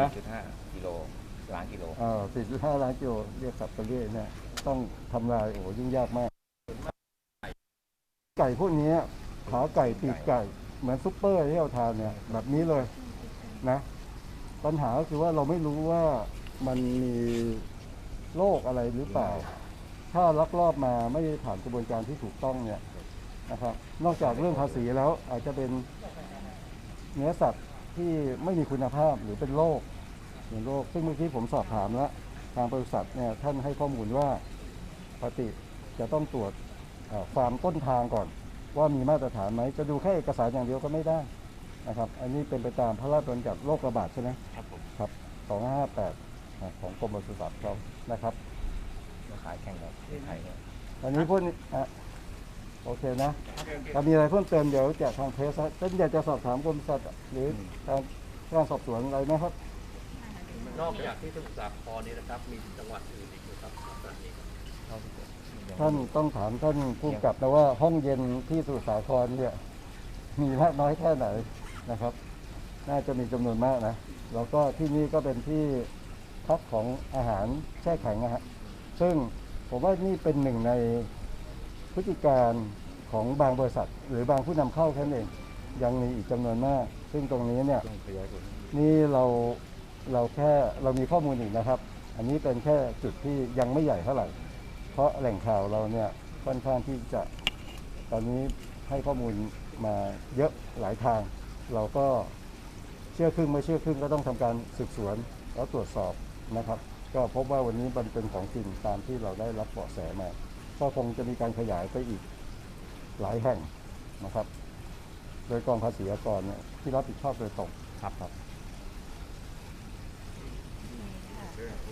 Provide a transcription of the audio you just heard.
นะจุดห้ากิโลล้านกิโลเอ่อ4.5ล้านกิโลเรียกสับไปเรื่อยเนี่ยต้องทำลายโอ้โหยุ่งยากมาก ไก่พวกนี้ขาไก่ปีกไก่ เหมือนซุปเปอร์ที่เราทานเนี่ย แบบนี้เลยนะ ปัญหาก็คือว่าเราไม่รู้ว่ามันมีโรคอะไรหรือเปล่า ถ้าลักลอบมาไม่ได้ผ่านกระบวนการที่ถูกต้องเนี่ยนะครับ นอกจากเรื่องภาษีแล้วอาจจะเป็นเนื้อสัตว์ ที่ไม่มีคุณภาพหรือเป็นโรคเป็นโรคซึ่งเมื่อกี้ผมสอบถามแล้วทางบริษัทเนี่ยท่านให้ข้อมูลว่าปกติจะต้องตรวจเอ่อฟาร์มต้นทางก่อน ว่ามีมาตรฐานไหมจะดูแค่เอกสารอย่างเดียวก็ไม่ได้นะครับ อันนี้เป็นไปตามพระราชบัญญัติโรคระบาดใช่ไหมครับผมครับ2558ของกรมปศุสัตว์เขานะครับมาขายแข่งกับประเทศไทยเนี่ยอันนี้พวกนี้อะ โอเคนะถ้ามีอะไรเพิ่มเติมเดี๋ยวจากทางเพจท่านอยากจะสอบถามกรมสัตว์หรือทางการสอบสวนอะไรไหมครับ นอกจากที่สมุทรสาครนี้นะครับ มีจังหวัดอื่นอีกไหมครับลักษณะนี้ครับเท่าที่ผมยังท่านต้องถามท่านผู้กำกับนะว่าห้องเย็นที่สมุทรสาครเนี่ยมีมากน้อยแค่ไหนนะครับ น่าจะมีจำนวนมากนะแล้วก็ที่นี่ก็เป็นที่พักของอาหารแช่แข็งนะฮะซึ่งผมว่านี่เป็นหนึ่งใน พฤติการของบางบริษัท หรือบางผู้นำเข้าแค่นั้นเอง ยังมีอีกจำนวนมาก ซึ่งตรงนี้เนี่ยนี่เราเราแค่เรามีข้อมูลอีกนะครับ อันนี้เป็นแค่จุดที่ยังไม่ใหญ่เท่าไหร่ เพราะแหล่งข่าวเราเนี่ยค่อนข้างที่จะตอนนี้ให้ข้อมูลมาเยอะหลายทาง เราก็เชื่อครึ่งไม่เชื่อครึ่งก็ต้องทำการสืบสวนแล้วตรวจสอบนะครับ ก็พบว่าวันนี้มันเป็นของจริงตามที่เราได้รับเบาะแสมา ก็คงจะมีการขยายไปอีกหลายแห่งนะครับ โดยกองภาษีอากรเนี่ยที่รับผิดชอบโดยตรงครับครับ